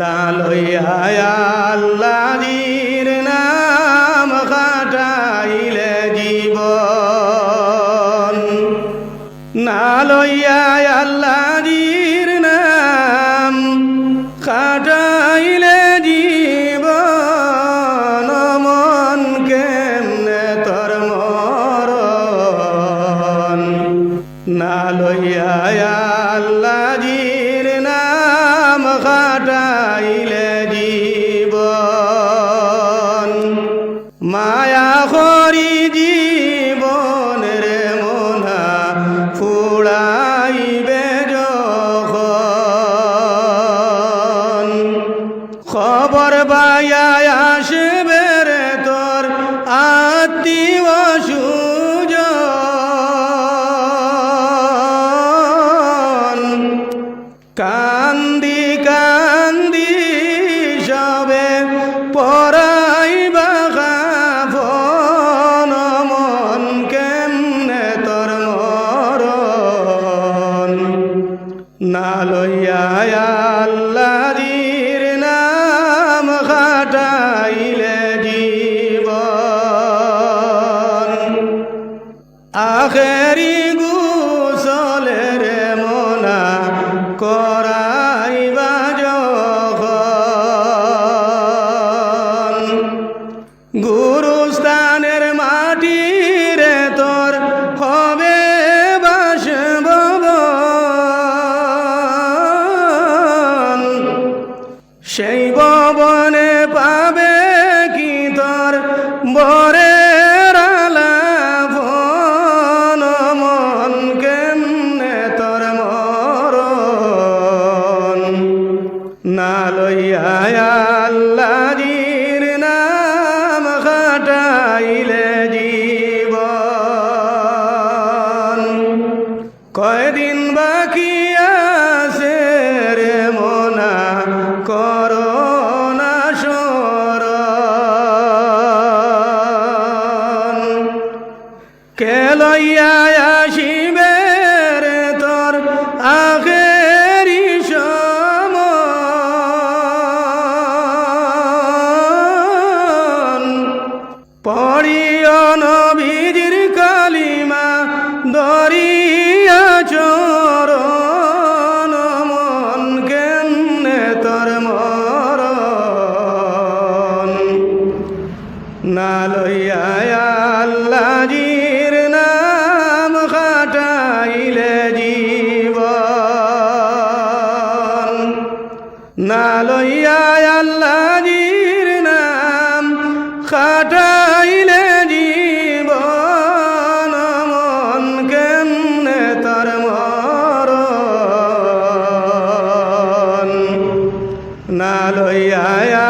লালইয়া আল্লাহর নাম কাটাইলে জীবন। না লইয়া আল্লাহর নাম কাটাইলে জীবন। নমন কেমনে তোর মরণ? না লইয়া খাটাইলে জীবন। মায়া করি জীবন রে মোনা ফুড়াইবে যখন। খবর বায়া আসবে রে তোর আত্মীয় আল্লাহর নাম খাটাইলে জীবন। আখেরি গুসলের মনা করাইবা ভবনে পাবে কি তোর বরে না লইয়া আল্লাহর লইয়া আসিবে তোর আখেরি পড়িও নবীজির কালিমা দরিয়া না লইয়া আল্লাহর নাম খাটাইলে জীবন মন কেমনে তার মরণ? না লইয়া